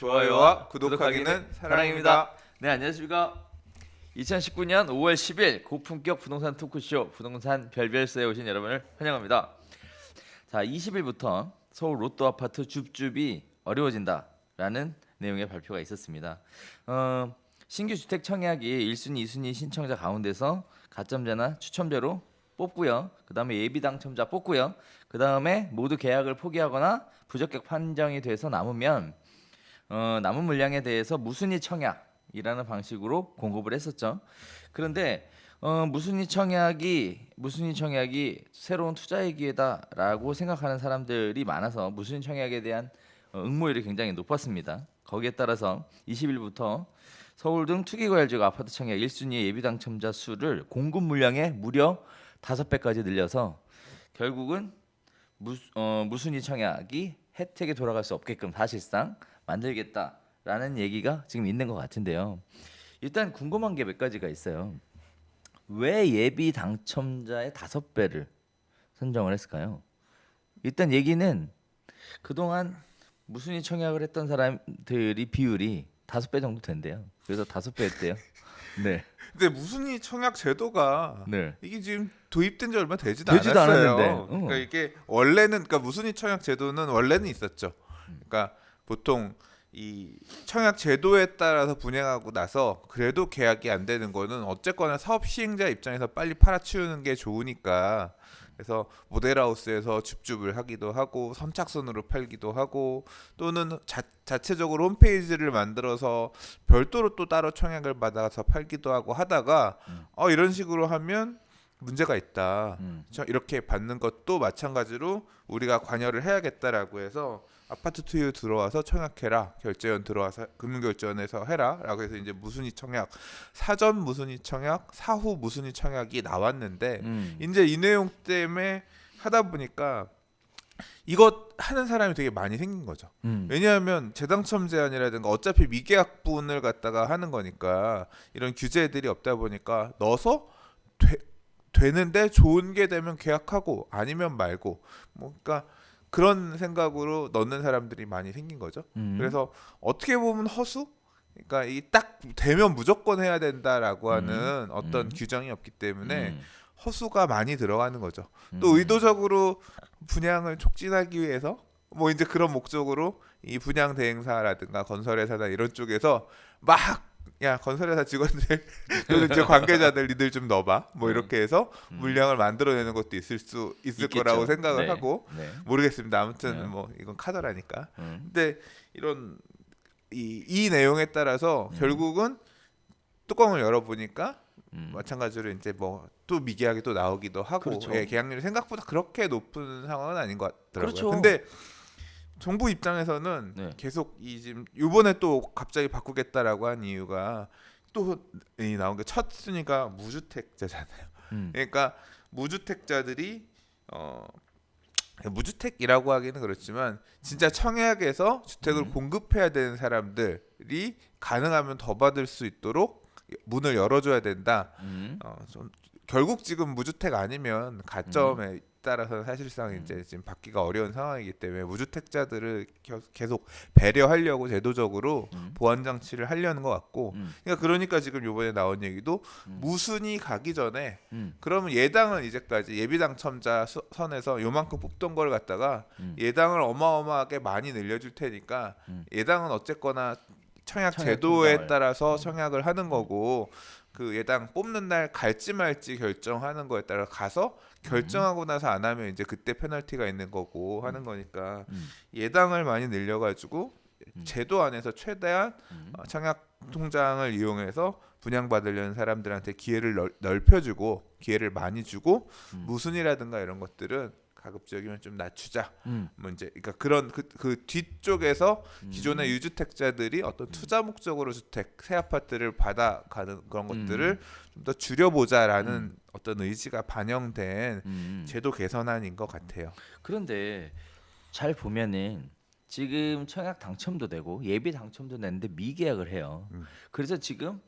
좋아요와 구독하기는 사랑입니다. 네 안녕하십니까. 2019년 5월 10일 고품격 부동산 토크쇼 부동산 별별서에 오신 여러분을 환영합니다. 자 20일부터 서울 로또 아파트 줍줍이 어려워진다라는 내용의 발표가 있었습니다. 어, 신규 주택 청약이 1순위, 2순위 신청자 가운데서 가점자나 추첨자로 뽑고요. 그다음에 예비 당첨자 뽑고요. 그다음에 모두 계약을 포기하거나 부적격 판정이 돼서 남으면 어, 남은 물량에 대해서 무순위 청약이라는 방식으로 공급을 했었죠. 그런데 어, 무순위 청약이 무순위 청약이 새로운 투자의 기회다라고 생각하는 사람들이 많아서 무순위 청약에 대한 어, 응모율이 굉장히 높았습니다. 거기에 따라서 20일부터 서울 등 투기과열지구 아파트 청약 1순위 예비 당첨자 수를 공급 물량의 무려 5배까지 늘려서 결국은 무, 어, 무순위 청약이 혜택에 돌아갈 수 없게끔 사실상 만들겠다라는 얘기가 지금 있는 것 같은데요. 일단 궁금한 게 몇 가지가 있어요. 왜 예비 당첨자의 다섯 배를 선정을 했을까요? 일단 얘기는 그동안 무순위 청약을 했던 사람들이 비율이 다섯 배 정도 된대요. 그래서 다섯 배 했대요. 네, 근데 이 청약 제도가 네. 이게 지금 도입된 지 얼마 되지도, 되지도 않았어요. 않았는데, 어. 그러니까 이게 원래는 그러니까 이 청약 제도는 원래는 있었죠. 그러니까 보통 이 청약 제도에 따라서 분양하고 나서 그래도 계약이 안 되는 거는 어쨌거나 사업 시행자 입장에서 빨리 팔아치우는 게 좋으니까 그래서 모델하우스에서 줍줍을 하기도 하고 선착순으로 팔기도 하고 또는 자, 자체적으로 홈페이지를 만들어서 별도로 또 따로 청약을 받아서 팔기도 하고 하다가 어 이런 식으로 하면 문제가 있다. 음. 저 이렇게 받는 것도 마찬가지로 우리가 관여를 해야겠다라고 해서 아파트 투유 들어와서 청약해라 결제원 들어와서 금융결제원에서 해라라고 해서 이제 무순위 청약 사전 무순위 청약 사후 무순위 청약이 나왔는데 음. 이제 이 내용 때문에 하다 보니까 이것 하는 사람이 되게 많이 생긴 거죠. 음. 왜냐하면 재당첨 제한이라든가 어차피 미계약분을 갖다가 하는 거니까 이런 규제들이 없다 보니까 넣어서 되, 되는데 좋은 게 되면 계약하고 아니면 말고 뭐 그러니까 그런 생각으로 넣는 사람들이 많이 생긴 거죠. 음. 그래서 어떻게 보면 허수? 그러니까 이 딱 되면 무조건 해야 된다라고 하는 어떤 음. 규정이 없기 때문에 음. 허수가 많이 들어가는 거죠. 또 음. 의도적으로 분양을 촉진하기 위해서 뭐 이제 그런 목적으로 이 분양 대행사라든가 건설회사나 이런 쪽에서 막 야 건설회사 직원들 그리고 이제 관계자들 니들 좀 넣어봐 뭐 음. 이렇게 해서 음. 물량을 만들어내는 것도 있을 수 있을 있겠죠. 거라고 생각을 네. 하고 네. 모르겠습니다 아무튼 네. 뭐 이건 카더라니까 음. 근데 이런 이, 이 내용에 따라서 음. 결국은 뚜껑을 열어보니까 음. 마찬가지로 이제 뭐 또 미계약이 또 나오기도 하고 그렇죠. 예, 계약률이 생각보다 그렇게 높은 상황은 아닌 것 같더라고요. 그렇죠. 근데 정부 입장에서는 네. 계속 이 지금 이번에 또 갑자기 바꾸겠다라고 한 이유가 또 이 나온 게 첫 순위가 무주택자잖아요. 음. 그러니까 무주택자들이 어 무주택이라고 하기는 그렇지만 진짜 청약에서 주택을 음. 공급해야 되는 사람들이 가능하면 더 받을 수 있도록 문을 열어줘야 된다. 음. 어, 좀 결국 지금 무주택 아니면 가점에 따라서 사실상 음. 이제 지금 받기가 어려운 상황이기 때문에 무주택자들을 겨- 계속 배려하려고 제도적으로 음. 보완 장치를 하려는 것 같고 음. 그러니까 그러니까 지금 이번에 나온 얘기도 음. 무순위 가기 전에 음. 그러면 예당은 이제까지 예비 당첨자 수- 선에서 요만큼 뽑던 걸 갖다가 음. 예당을 어마어마하게 많이 늘려줄 테니까 음. 예당은 어쨌거나 청약, 청약 제도에 통장을. 따라서 청약을 하는 거고 그 예당 뽑는 날 갈지 말지 결정하는 거에 따라 가서 결정하고 나서 안 하면 이제 그때 페널티가 있는 거고 하는 거니까 음. 예당을 많이 늘려가지고 음. 제도 안에서 최대한 음. 어, 청약 통장을 이용해서 분양받으려는 사람들한테 기회를 넓, 넓혀주고 기회를 많이 주고 음. 무순이라든가 이런 것들은 가급적이면 좀 낮추자. 음. 뭐 이제 그러니까 그런 그, 그 뒤쪽에서 음. 기존의 유주택자들이 어떤 투자 목적으로 주택 새 아파트를 받아가는 그런 음. 것들을 좀더 줄여보자라는 어떤 의지가 반영된 음. 제도 개선안인 것 같아요. 그런데 잘 보면은 지금 청약 당첨도 되고 예비 당첨도 됐는데 미계약을 해요. 음. 그래서 지금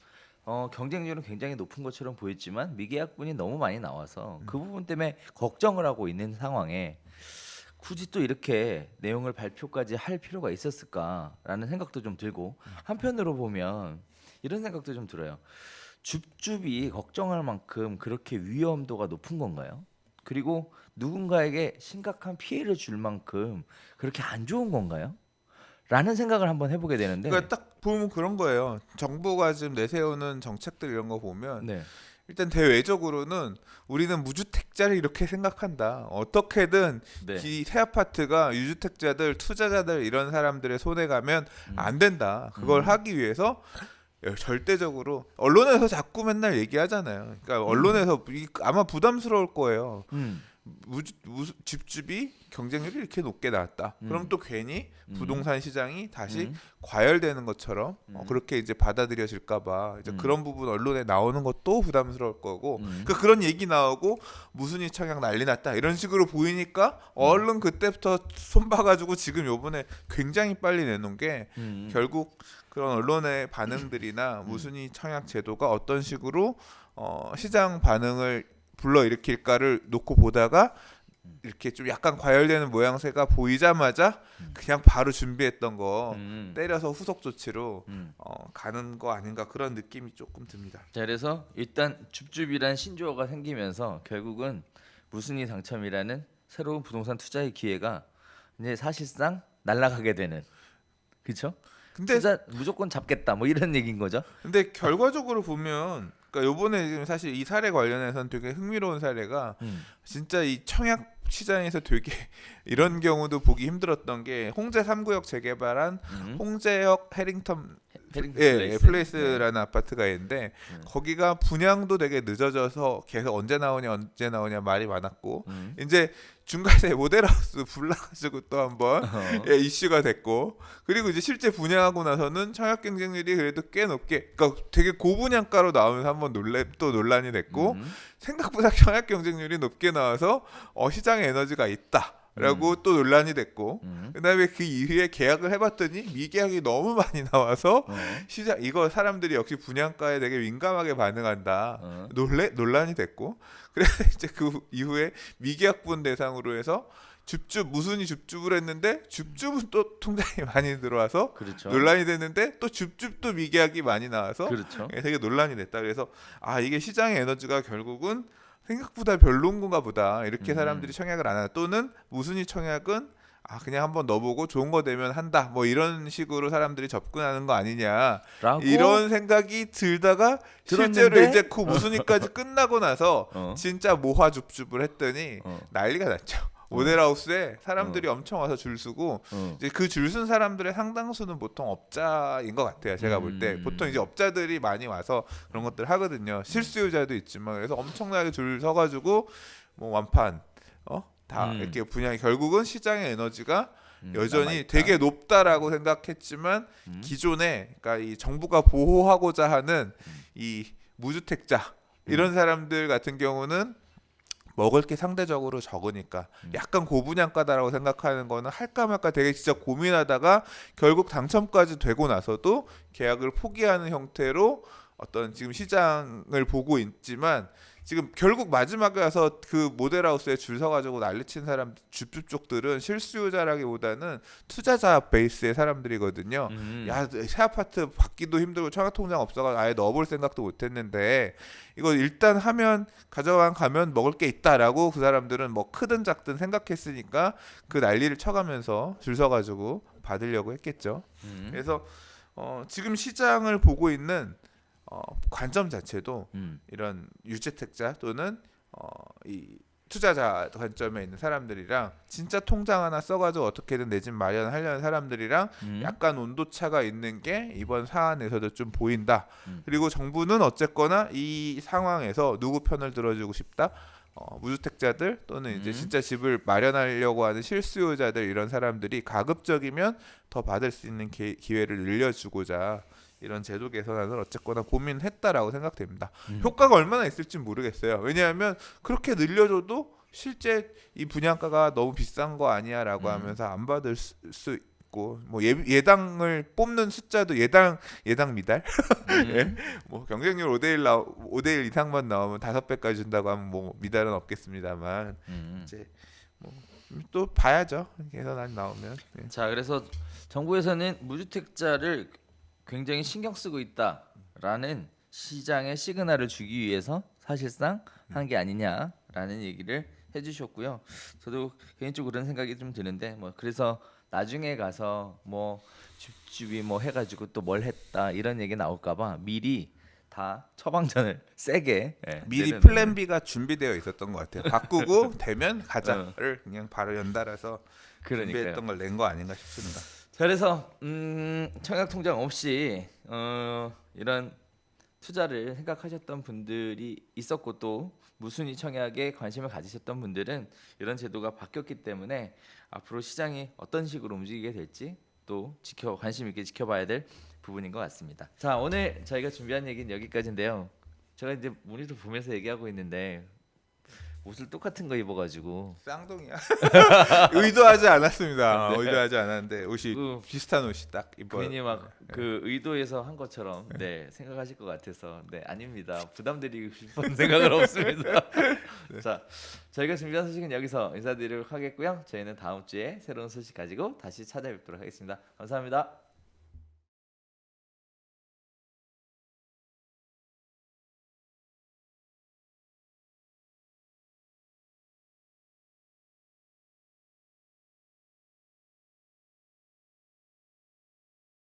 어, 경쟁률은 굉장히 높은 것처럼 보였지만 미계약분이 너무 많이 나와서 그 부분 때문에 걱정을 하고 있는 상황에 굳이 또 이렇게 내용을 발표까지 할 필요가 있었을까라는 생각도 좀 들고 한편으로 보면 이런 생각도 좀 들어요. 줍줍이 걱정할 만큼 그렇게 위험도가 높은 건가요? 그리고 누군가에게 심각한 피해를 줄 만큼 그렇게 안 좋은 건가요? 라는 생각을 한번 해보게 되는데 그러니까 딱 보면 그런 거예요. 정부가 지금 내세우는 정책들 이런 거 보면 네. 일단 대외적으로는 우리는 무주택자를 이렇게 생각한다. 어떻게든 네. 이새 아파트가 유주택자들, 투자자들 이런 사람들의 손에 가면 안 된다. 그걸 음. 하기 위해서 절대적으로 언론에서 자꾸 맨날 얘기하잖아요. 그러니까 언론에서 이- 아마 부담스러울 거예요. 음. 집집이 경쟁률이 이렇게 높게 나왔다. 음. 그럼 또 괜히 음. 부동산 시장이 다시 음. 과열되는 것처럼 어, 음. 그렇게 이제 받아들여질까봐 이제 음. 그런 부분 언론에 나오는 것도 부담스러울 거고 음. 그 그런 얘기 나오고 무순이 청약 난리 났다 이런 식으로 보이니까 얼른 그때부터 손봐가지고 지금 요번에 굉장히 빨리 내놓은 게 음. 결국 그런 언론의 반응들이나 무순이 청약 제도가 어떤 식으로 어, 시장 반응을 불러 일으킬까를 놓고 보다가 이렇게 좀 약간 과열되는 모양새가 보이자마자 그냥 바로 준비했던 거 음. 때려서 후속 조치로 음. 어, 가는 거 아닌가 그런 느낌이 조금 듭니다. 자 그래서 일단 줍줍이란 신조어가 생기면서 결국은 무순이 당첨이라는 새로운 부동산 투자의 기회가 이제 사실상 날아가게 되는 그렇죠? 근데 무조건 잡겠다 뭐 이런 얘기인 거죠. 근데 결과적으로 보면 그러니까 요번에 지금 사실 이 사례 관련해서는 되게 흥미로운 사례가 음. 진짜 이 청약 시장에서 되게 이런 경우도 보기 힘들었던 게 홍제 3구역 재개발한 음. 홍제역 해링턴 예, 플레이스. 예, 플레이스라는 아파트가 있는데 네. 거기가 분양도 되게 늦어져서 계속 언제 나오냐 언제 나오냐 말이 많았고 음. 이제 중간에 모델하우스 불나가지고 또 한번 어. 예, 이슈가 됐고 그리고 이제 실제 분양하고 나서는 청약 경쟁률이 그래도 꽤 높게 그러니까 되게 고분양가로 나오면서 한번 논란 또 논란이 됐고 음. 생각보다 청약 경쟁률이 높게 나와서 어, 시장에 에너지가 있다 라고 또 논란이 됐고 음. 그다음에 그 이후에 계약을 해봤더니 미계약이 너무 많이 나와서 어. 시장 이거 사람들이 역시 분양가에 되게 민감하게 반응한다 어. 논래 논란이 됐고 그래서 이제 그 이후에 미계약분 대상으로 해서 줍줍 무순이 줍줍을 했는데 줍줍은 또 통장에 많이 들어와서 그렇죠. 논란이 됐는데 또 줍줍도 미계약이 많이 나와서 그렇죠. 예, 되게 논란이 됐다. 그래서 아 이게 시장의 에너지가 결국은 생각보다 별로인 건가 보다. 이렇게 음. 사람들이 청약을 안 하나. 또는 무순이 청약은 아 그냥 한번 넣어보고 좋은 거 되면 한다. 뭐 이런 식으로 사람들이 접근하는 거 아니냐. 이런 생각이 들다가 실제로 들었는데? 이제 그 무순이까지 끝나고 나서 어. 진짜 모화줍줍을 했더니 어. 난리가 났죠. 모델하우스에 사람들이 엄청 와서 줄 서고 어. 이제 그 줄 쓴 사람들의 상당수는 보통 업자인 것 같아요. 제가 볼때 음. 보통 이제 업자들이 많이 와서 그런 것들 하거든요. 실수요자도 있지만 그래서 엄청나게 줄 서가지고 뭐 완판 어다 음. 이렇게 분양이 결국은 시장의 에너지가 음, 여전히 남아있다. 되게 높다라고 생각했지만 음. 기존에 그러니까 이 정부가 보호하고자 하는 이 무주택자 이런 사람들 같은 경우는 먹을 게 상대적으로 적으니까 약간 고분양가다라고 생각하는 거는 할까 말까 되게 진짜 고민하다가 결국 당첨까지 되고 나서도 계약을 포기하는 형태로 어떤 지금 시장을 보고 있지만 지금 결국 마지막에 와서 그 모델하우스에 줄 서가지고 난리친 사람 줍줍 쪽들은 실수요자라기보다는 투자자 베이스의 사람들이거든요. 음. 야, 새 아파트 받기도 힘들고 청약통장 없어가 아예 넣어볼 생각도 못했는데 이거 일단 하면 가져간 가면 먹을 게 있다라고 그 사람들은 뭐 크든 작든 생각했으니까 그 난리를 쳐가면서 줄 서가지고 받으려고 했겠죠. 음. 그래서 어, 지금 시장을 보고 있는 어, 관점 자체도 음. 이런 유주택자 또는 어, 이 투자자 관점에 있는 사람들이랑 진짜 통장 하나 써가지고 어떻게든 내 집 마련하려는 사람들이랑 음. 약간 온도 차가 있는 게 이번 사안에서도 좀 보인다. 음. 그리고 정부는 어쨌거나 이 상황에서 누구 편을 들어주고 싶다. 어, 무주택자들 또는 이제 음. 진짜 집을 마련하려고 하는 실수요자들 이런 사람들이 가급적이면 더 받을 수 있는 기, 기회를 늘려주고자 이런 제도 개선안을 어쨌거나 고민했다라고 생각됩니다. 음. 효과가 얼마나 있을지 모르겠어요. 왜냐하면 그렇게 늘려줘도 실제 이 분양가가 너무 비싼 거 아니야라고 음. 하면서 안 받을 수, 수 있고 뭐 예, 예당을 뽑는 숫자도 예당 예당 미달 음. 예? 뭐 경쟁률 5대1 나 5대1 이상만 나오면 다섯 배까지 준다고 하면 뭐 미달은 없겠습니다만 음. 이제 또 봐야죠. 개선안 나오면. 네. 자, 그래서 정부에서는 무주택자를 굉장히 신경 쓰고 있다라는 시장의 시그널을 주기 위해서 사실상 한 게 아니냐라는 얘기를 해주셨고요. 저도 개인적으로 그런 생각이 좀 드는데 뭐 그래서 나중에 가서 뭐 줍줍이 뭐 해가지고 또 뭘 했다 이런 얘기 나올까봐 미리 다 처방전을 세게 예, 미리 플랜 B가 준비되어 있었던 것 같아요. 바꾸고 되면 가자를 그냥 바로 연달아서 그러니까요. 준비했던 걸 낸 거 아닌가 싶습니다. 자, 그래서 음, 청약 통장 없이 어, 이런 투자를 생각하셨던 분들이 있었고 또 무순위 청약에 관심을 가지셨던 분들은 이런 제도가 바뀌었기 때문에 앞으로 시장이 어떤 식으로 움직이게 될지 또 지켜 관심 있게 지켜봐야 될 부분인 것 같습니다. 자, 오늘 저희가 준비한 얘기는 여기까지인데요. 제가 이제 모니터 보면서 얘기하고 있는데 옷을 똑같은 거 입어가지고 쌍둥이야. 의도하지 않았습니다. 네. 의도하지 않았는데 옷이 그 비슷한 옷이 딱 입어. 괜히 막 그 의도해서 한 것처럼 네 생각하실 것 같아서 네 아닙니다 부담드리고 싶은 생각은 없습니다 자 저희가 준비한 소식은 여기서 인사드리도록 하겠고요 저희는 다음 주에 새로운 소식 가지고 다시 찾아뵙도록 하겠습니다 감사합니다